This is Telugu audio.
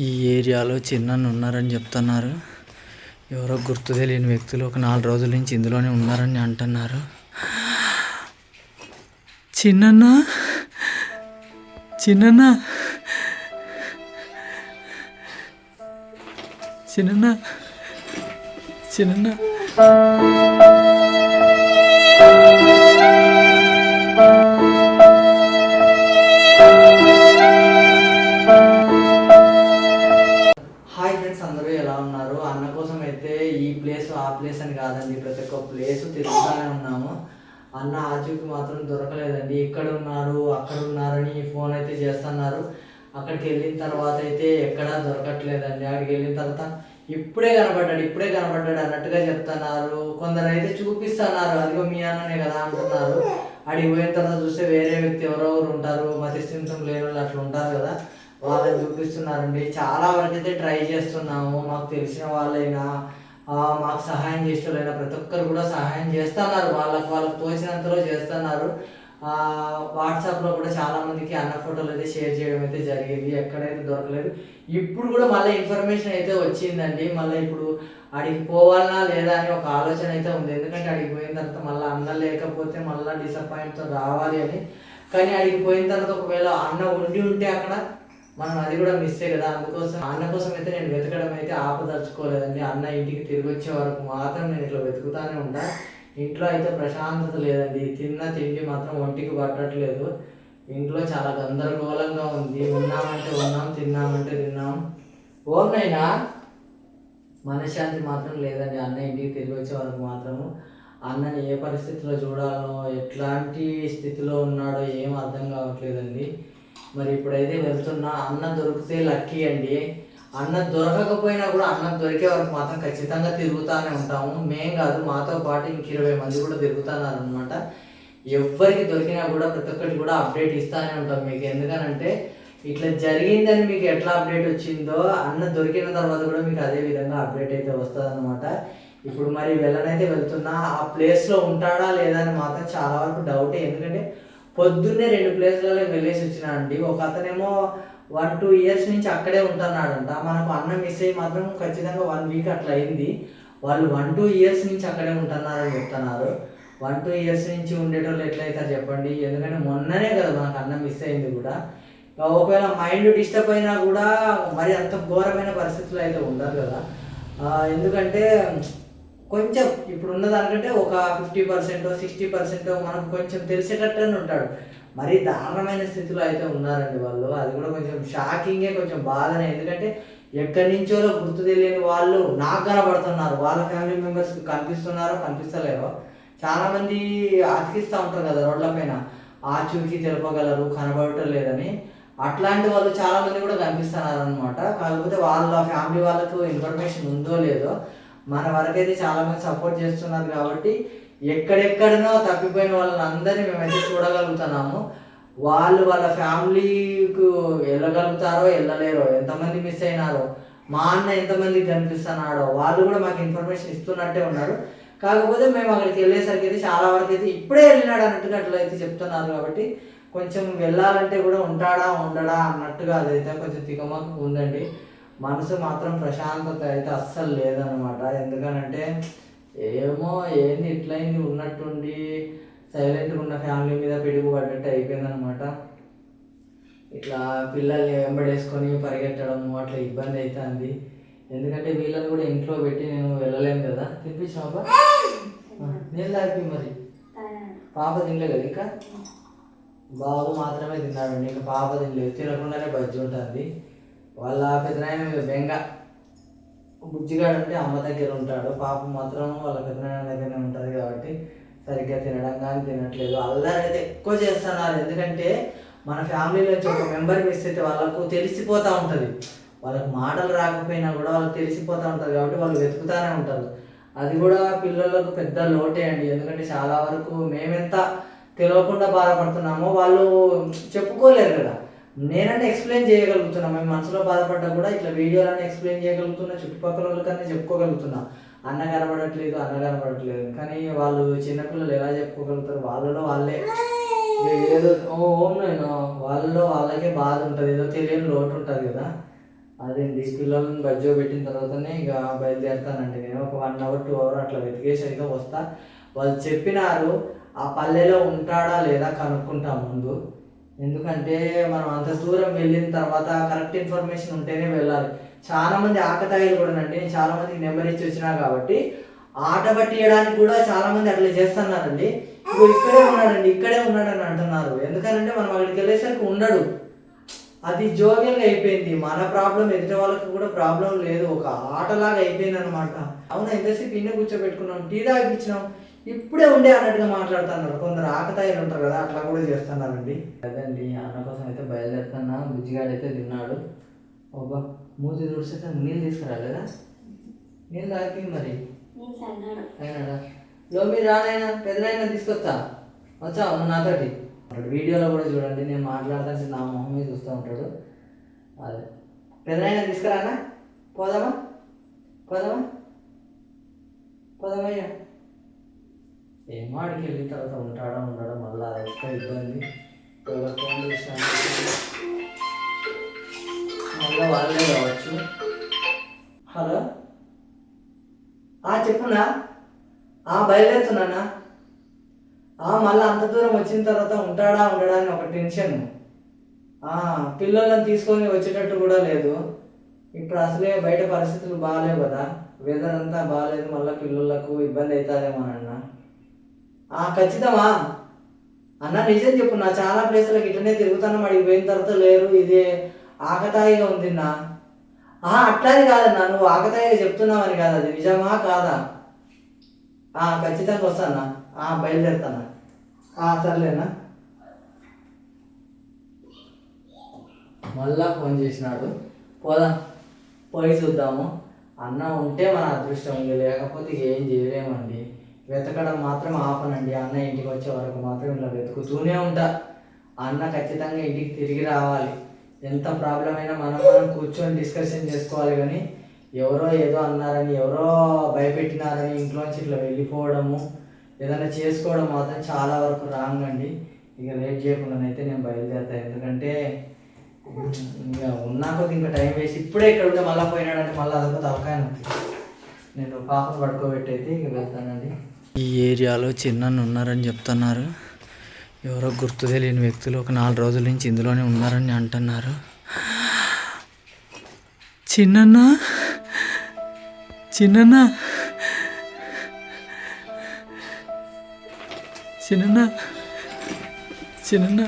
ఈ ఏరియాలో చిన్నన్న ఉన్నారని చెప్తున్నారు. ఎవరో గుర్తు తెలియని వ్యక్తులు ఒక నాలుగు రోజుల నుంచి ఇందులోనే ఉన్నారని అంటున్నారు. చిన్నన్న? చిన్నన్న? చిన్నన్న? చిన్నన్న? ఉన్నాము. అన్న ఆచూకి మాత్రం దొరకలేదండి. ఇక్కడ ఉన్నారు అక్కడ ఉన్నారని ఫోన్ అయితే చేస్తున్నారు. అక్కడికి వెళ్ళిన తర్వాత అయితే ఎక్కడా దొరకట్లేదండి. అక్కడికి వెళ్ళిన తర్వాత ఇప్పుడే కనబడ్డాడు ఇప్పుడే కనబడ్డాడు అన్నట్టుగా చెప్తున్నారు. కొందరు అయితే చూపిస్తున్నారు. అదిగో మీ అన్ననే కదా అంటున్నారు. అడిగి పోయిన తర్వాత చూస్తే వేరే వ్యక్తి ఎవరో ఉంటారు. మతి స్థిమితం లేని వాళ్ళు అట్లా ఉంటారు కదా. వాళ్ళని చూపిస్తున్నారండి. చాలా వరకు అయితే ట్రై చేస్తున్నాము. మాకు తెలిసిన వాళ్ళైనా మాకు సహాయం చేసేవాళ్ళైనా ప్రతి ఒక్కరు కూడా సహాయం చేస్తున్నారు. వాళ్ళకు వాళ్ళకు తోచినంతలో చేస్తున్నారు. వాట్సాప్లో కూడా చాలామందికి అన్న ఫోటోలు అయితే షేర్ చేయడం అయితే జరిగింది. ఎక్కడైతే దొరకలేదు. ఇప్పుడు కూడా మళ్ళీ ఇన్ఫర్మేషన్ అయితే వచ్చిందండి. మళ్ళీ ఇప్పుడు అడిగి పోవాలనా లేదా అని ఒక ఆలోచన అయితే ఉంది. ఎందుకంటే అడిగి పోయిన తర్వాత మళ్ళీ అన్న లేకపోతే మళ్ళీ డిసప్పాయింట్తో రావాలి అని. కానీ అడిగి పోయిన తర్వాత ఒకవేళ అన్న ఉండి ఉంటే అక్కడ మనం అది కూడా మిస్ కదా. అందుకోసం అన్న కోసం అయితే నేను వెతకడం అయితే ఆపదలుచుకోలేదండి. అన్న ఇంటికి తిరిగి వచ్చే వరకు మాత్రం నేను ఇట్లా వెతుకుతానే ఉంటా ఇంట్లో అయితే ప్రశాంతత లేదండి. తిన్న తిండి మాత్రం ఒంటికి పట్టట్లేదు. ఇంట్లో చాలా గందరగోళంగా ఉంది. ఉన్నామంటే ఉన్నాం తిన్నామంటే తిన్నాం. ఓనైనా మనశ్శాంతి మాత్రం లేదండి. అన్న ఇంటికి తిరిగి వచ్చే వరకు మాత్రము. అన్నని ఏ పరిస్థితిలో చూడాలో ఎట్లాంటి స్థితిలో ఉన్నాడో ఏం అర్థం కావట్లేదండి. మరి ఇప్పుడైతే వెళ్తున్నా అన్న దొరికితే లక్కీ అండి. అన్న దొరకకపోయినా కూడా అన్న దొరికే వరకు మాత్రం ఖచ్చితంగా తిరుగుతూనే ఉంటాము. మేం కాదు మాతో పాటు ఇంక ఇరవై మంది కూడా తిరుగుతున్నారు అనమాట ఎవరికి దొరికినా కూడా ప్రతి ఒక్కటి కూడా అప్డేట్ ఇస్తానే ఉంటాం మీకు. ఎందుకనంటే ఇట్లా జరిగిందని మీకు ఎట్లా అప్డేట్ వచ్చిందో అన్న దొరికిన తర్వాత కూడా మీకు అదే విధంగా అప్డేట్ అయితే వస్తుంది అనమాట ఇప్పుడు మరి వెళ్ళనైతే వెళ్తున్నా ఆ ప్లేస్లో ఉంటాడా లేదా అని మాత్రం చాలా వరకు డౌటే. ఎందుకంటే పొద్దున్నే రెండు ప్లేస్లలో వెళ్ళేసి వచ్చినా అండి. ఒక అతనేమో వన్ టూ ఇయర్స్ నుంచి అక్కడే ఉంటున్నాడంట. మనకు అన్న మిస్ అయ్యి మాత్రం ఖచ్చితంగా వన్ వీక్ అట్లా అయింది. వాళ్ళు వన్ టూ ఇయర్స్ నుంచి అక్కడే ఉంటున్నారని చెప్తున్నారు. వన్ టూ ఇయర్స్ నుంచి ఉండేటోళ్ళు ఎట్లయితారు చెప్పండి? ఎందుకంటే మొన్ననే కదా మనకు అన్న మిస్ అయింది కూడా. ఒకవేళ మైండ్ డిస్టర్బ్ అయినా కూడా మరి అంత ఘోరమైన పరిస్థితులు అయితే ఉండదు కదా. ఎందుకంటే కొంచెం ఇప్పుడు ఉన్న దానికంటే ఒక ఫిఫ్టీ పర్సెంట్ సిక్స్టీ పర్సెంట్ మనకు కొంచెం తెలిసేటట్టు ఉంటాడు. మరీ దారుణమైన స్థితిలో అయితే ఉన్నారండి వాళ్ళు. అది కూడా కొంచెం షాకింగే కొంచెం బాధనే. ఎందుకంటే ఎక్కడి నుంచో గుర్తు తెలియని వాళ్ళు నాకు కనబడుతున్నారు వాళ్ళ ఫ్యామిలీ మెంబర్స్ కనిపిస్తున్నారో కనిపిస్తలేరో చాలా మంది అతికిస్తూ ఉంటారు కదా రోడ్ల పైన. ఆచూకీ తెలపగలరు కనబడటం లేదని. అట్లాంటి వాళ్ళు చాలా మంది కూడా కనిపిస్తున్నారు అనమాట కాకపోతే వాళ్ళ ఫ్యామిలీ వాళ్ళకు ఇన్ఫర్మేషన్ ఉందో లేదో మన వరకైతే చాలా మంది సపోర్ట్ చేస్తున్నారు కాబట్టి ఎక్కడెక్కడనో తప్పిపోయిన వాళ్ళని అందరినీ మేమైతే చూడగలుగుతున్నాము. వాళ్ళు వాళ్ళ ఫ్యామిలీకు వెళ్ళగలుగుతారో వెళ్ళలేరో ఎంతమంది మిస్ అయినారో మా అన్న ఎంతమందికి కనిపిస్తున్నాడో వాళ్ళు కూడా మాకు ఇన్ఫర్మేషన్ ఇస్తున్నట్టే ఉన్నారు. కాకపోతే మేము అక్కడికి వెళ్ళేసరికి అయితే చాలా వరకు అయితే ఇప్పుడే వెళ్ళినాడు అన్నట్టుగా అయితే చెప్తున్నారు కాబట్టి కొంచెం వెళ్ళాలంటే కూడా ఉంటాడా ఉండడా అన్నట్టుగా అదైతే కొంచెం తికమక ఉందండి. మనసు మాత్రం ప్రశాంతత అయితే అస్సలు లేదనమాట ఎందుకనంటే ఏమో ఏంది ఇట్లయింది ఉన్నట్టుండి సైలెంట్గా ఉన్న ఫ్యామిలీ మీద పిడుగు పడ్డట్టు అయిపోయిందనమాట ఇట్లా పిల్లల్ని వెంబడేసుకొని పరిగెట్టడము అట్లా ఇబ్బంది అవుతుంది ఎందుకంటే వీళ్ళని కూడా ఇంట్లో పెట్టి నేను వెళ్ళలేను కదా. తినిపించావా నేను తాగి మరి. పాప తినలే కదా ఇంకా? బాబు మాత్రమే తిన్నాడండి ఇంకా పాప తినలేదు. తినకుండానే బజ్జి ఉంటుంది. వాళ్ళ పెద్దనాయన బెంగ. బుజ్జిగాడు అంటే అమ్మ దగ్గర ఉంటాడు. పాప మాత్రం వాళ్ళ పెద్దనాయన దగ్గరనే ఉంటుంది కాబట్టి సరిగ్గా తినడం కానీ తినట్లేదు. అల్లరి అయితే ఎక్కువ చేస్తున్నారు. ఎందుకంటే మన ఫ్యామిలీలో ఒక మెంబర్ మిస్ అయితే వాళ్ళకు తెలిసిపోతూ ఉంటుంది. వాళ్ళకి మాటలు రాకపోయినా కూడా వాళ్ళకి తెలిసిపోతూ ఉంటుంది కాబట్టి వాళ్ళు వెతుకుతానే ఉంటారు. అది కూడా పిల్లలకు పెద్ద లోటే అండి. ఎందుకంటే చాలా వరకు మేమెంత తెలియకుండా బాధపడుతున్నామో వాళ్ళు చెప్పుకోలేరు కదా. నేనంటే ఎక్స్ప్లెయిన్ చేయగలుగుతున్నా మేము మనసులో బాధపడ్డా కూడా ఇట్లా వీడియోలన్నీ ఎక్స్ప్లెయిన్ చేయగలుగుతున్నా చుట్టుపక్కల వాళ్ళకన్నా చెప్పుకోగలుగుతున్నా. అన్న కనబడట్లేదు అన్న కనబడట్లేదు. కానీ వాళ్ళు చిన్నపిల్లలు ఎలా చెప్పుకోగలుగుతారు? వాళ్ళలో వాళ్ళే. ఏదో ఓ ఓం నేను. వాళ్ళలో వాళ్ళకే బాధ ఉంటుంది ఏదో తెలియని లోటు ఉంటుంది కదా. అదేంటి పిల్లలను బజ్జో పెట్టిన తర్వాతనే ఇక బయలుదేరుతానండి నేను. ఒక వన్ అవర్ టూ అవర్ అట్లా వెతికేసి అయితే వస్తా. వాళ్ళు చెప్పినారు ఆ పల్లెలో ఉంటాడా లేదా కనుక్కుంటా ముందు. ఎందుకంటే మనం అంత దూరం వెళ్ళిన తర్వాత కరెక్ట్ ఇన్ఫర్మేషన్ ఉంటేనే వెళ్ళాలి. చాలా మంది ఆకతాయిలు కూడా అండి. నేను చాలా మందికి నెంబర్ ఇచ్చి వచ్చినా కాబట్టి ఆట పట్టియడానికి కూడా చాలా మంది అట్లా చేస్తున్నారండి. ఇప్పుడు ఇక్కడే ఉన్నాడండి ఇక్కడే ఉన్నాడని అంటున్నారు. ఎందుకంటే మనం అక్కడికి వెళ్ళేసరికి ఉండడు. అది జోగ్యంగా అయిపోయింది. మన ప్రాబ్లం ఎదుటి వాళ్ళకి కూడా ప్రాబ్లం లేదు. ఒక ఆటలాగా అయిపోయింది అనమాట అవునా? ఎంతసేపు ఇన్నే కూర్చోబెట్టుకున్నాం? టీ తాగిపించినాం ఇప్పుడే ఉండే అన్నట్టుగా మాట్లాడుతున్నారు. కొందరు ఆకతాయిలు ఉంటారు కదా అట్లా కూడా చేస్తున్నారండి. అదండి అన్న కోసం అయితే బయలుదేరుతున్నా. బుజ్జిగాడు అయితే తిన్నాడు. ఒక మూతి తుడిస్తే నీళ్ళు తీసుకురాలేదా నీళ్ళు తాగి మరి. అయినాడా? లో మీరు రానైనా పెద్దలైనా తీసుకొచ్చా వచ్చా నాతోటి. వీడియోలో కూడా చూడండి నేను మాట్లాడతాను నా మొహం మీద చూస్తూ ఉంటాడు. అదే. పెద్దలైనా తీసుకురానా పోదామా? పోదామా? పోదామయ్యా. ఏమో వెళ్ళిన తర్వాత ఉంటాడా ఉండడా మళ్ళీ ఎక్కువ ఇబ్బంది? ఎవరు ఫోన్ చేసినా మళ్ళీ వాళ్ళే కావచ్చు. హలో? ఆ చెప్పునా ఆ బయలుదేరుతున్నానా? ఆ మళ్ళీ అంత దూరం వచ్చిన తర్వాత ఉంటాడా ఉండడా అని ఒక టెన్షన్. ఆ పిల్లలను తీసుకొని వచ్చేటట్టు కూడా లేదు. ఇప్పుడు అసలే బయట పరిస్థితులు బాగాలేవు కదా. వెదర్ అంతా బాగాలేదు మళ్ళీ పిల్లలకు ఇబ్బంది అవుతుందేమో అన్న ఖచ్చితమా? అన్న నిజం చెప్పు నా చాలా ప్లేసులకు ఇట్లనే తిరుగుతాను అడిగి పోయిన తర్వాత లేరు ఇదే ఆకతాయిగా ఉంది నా ఆ అట్లాది కాదన్నా నువ్వు ఆకతాయిగా చెప్తున్నావని కాదు అది నిజమా కాదా? ఆ ఖచ్చితంగా వస్తానా ఆ బయలుదేరుతానా ఆ సర్లేనా మళ్ళా ఫోన్ చేసినాడు. పోదాం పోయి చూద్దాము. అన్న ఉంటే మన అదృష్టం లేకపోతే ఏం చేయలేమండి. వెతకడం మాత్రం ఆపనండి. అన్న ఇంటికి వచ్చే వరకు మాత్రం ఇలా వెతుకుతూనే ఉంటా. అన్న ఖచ్చితంగా ఇంటికి తిరిగి రావాలి. ఎంత ప్రాబ్లం అయినా మనం మనం కూర్చొని డిస్కషన్ చేసుకోవాలి కానీ ఎవరో ఏదో అన్నారని ఎవరో భయపెట్టినారని ఇంట్లోంచి ఇట్లా వెళ్ళిపోవడము ఏదైనా చేసుకోవడం మాత్రం చాలా వరకు రాంగ్ అండి. ఇక లేట్ చేయకుండానైతే నేను బయలుదేరుతాను ఎందుకంటే ఇంకా ఉన్నా కొద్ది ఇంకా టైం వేసి ఇప్పుడే ఇక్కడ ఉంటే మళ్ళీ పోయినాడంటే మళ్ళీ అదొక తలకాయ నేను పాపను పడుకోబెట్టి అయితే ఇక వెళ్తానండి. ఈ ఏరియాలో చిన్న ఉన్నారని చెప్తున్నారు. ఎవరో గుర్తు తెలియని వ్యక్తులు ఒక నాలుగు రోజుల నుంచి ఇందులోనే ఉన్నారని అంటున్నారు. చిన్న చిన్న చిన్న చిన్న